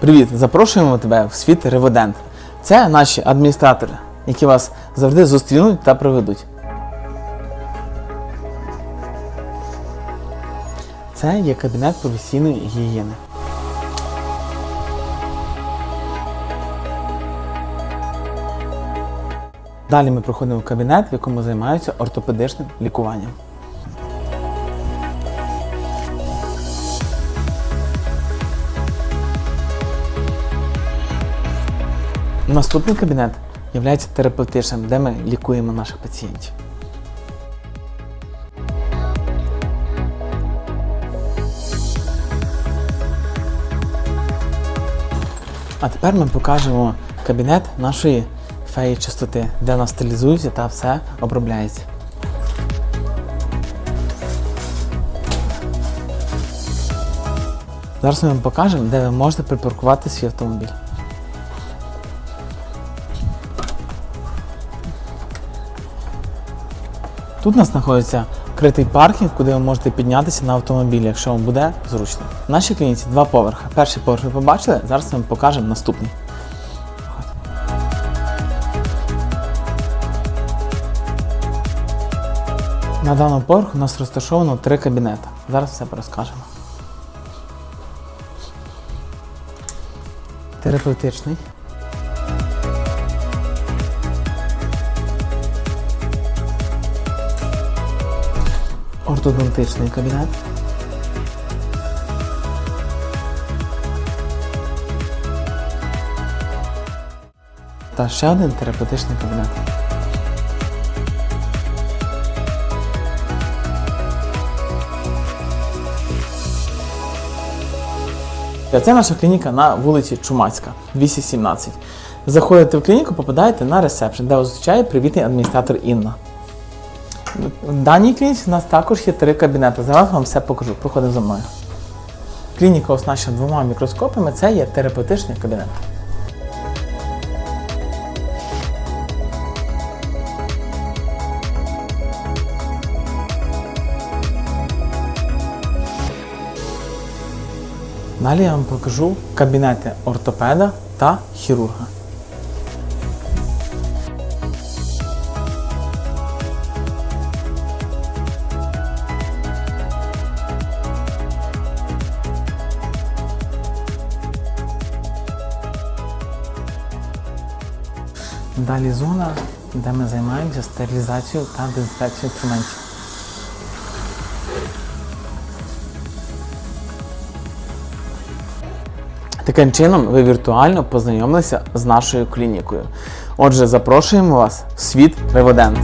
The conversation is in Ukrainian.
Привіт! Запрошуємо тебе в світ Реводент. Це наші адміністратори, які вас завжди зустрінуть та приведуть. Це є кабінет професійної гігієни. Далі ми проходимо в кабінет, в якому займаються ортопедичним лікуванням. Наступний кабінет є терапевтичним, де ми лікуємо наших пацієнтів. А тепер ми покажемо кабінет нашої феї чистоти, де вона стилізується та все обробляється. Зараз ми вам покажемо, де ви можете припаркувати свій автомобіль. Тут у нас знаходиться критий паркінг, куди ви можете піднятися на автомобілі, якщо вам буде зручно. В нашій клініці два поверхи. Перший поверх ви побачили, зараз ми покажемо наступний. На даному поверху у нас розташовано три кабінети. Зараз все розкажемо. Терапевтичний. Ортодонтичний кабінет. Та ще один терапевтичний кабінет. Це наша клініка на вулиці Чумацька, 217. Заходите в клініку, попадаєте на ресепшн, де зустрічає привітний адміністратор Інна. В даній клініці у нас також є три кабінети. Зараз вам все покажу. Проходимо за мною. Клініка оснащена двома мікроскопами, це є терапевтичний кабінет. Далі я вам покажу кабінети ортопеда та хірурга. Далі зона, де ми займаємося стерилізацією та дезінфекцією інструментів. Таким чином ви віртуально познайомилися з нашою клінікою. Отже, запрошуємо вас в світ Реводент.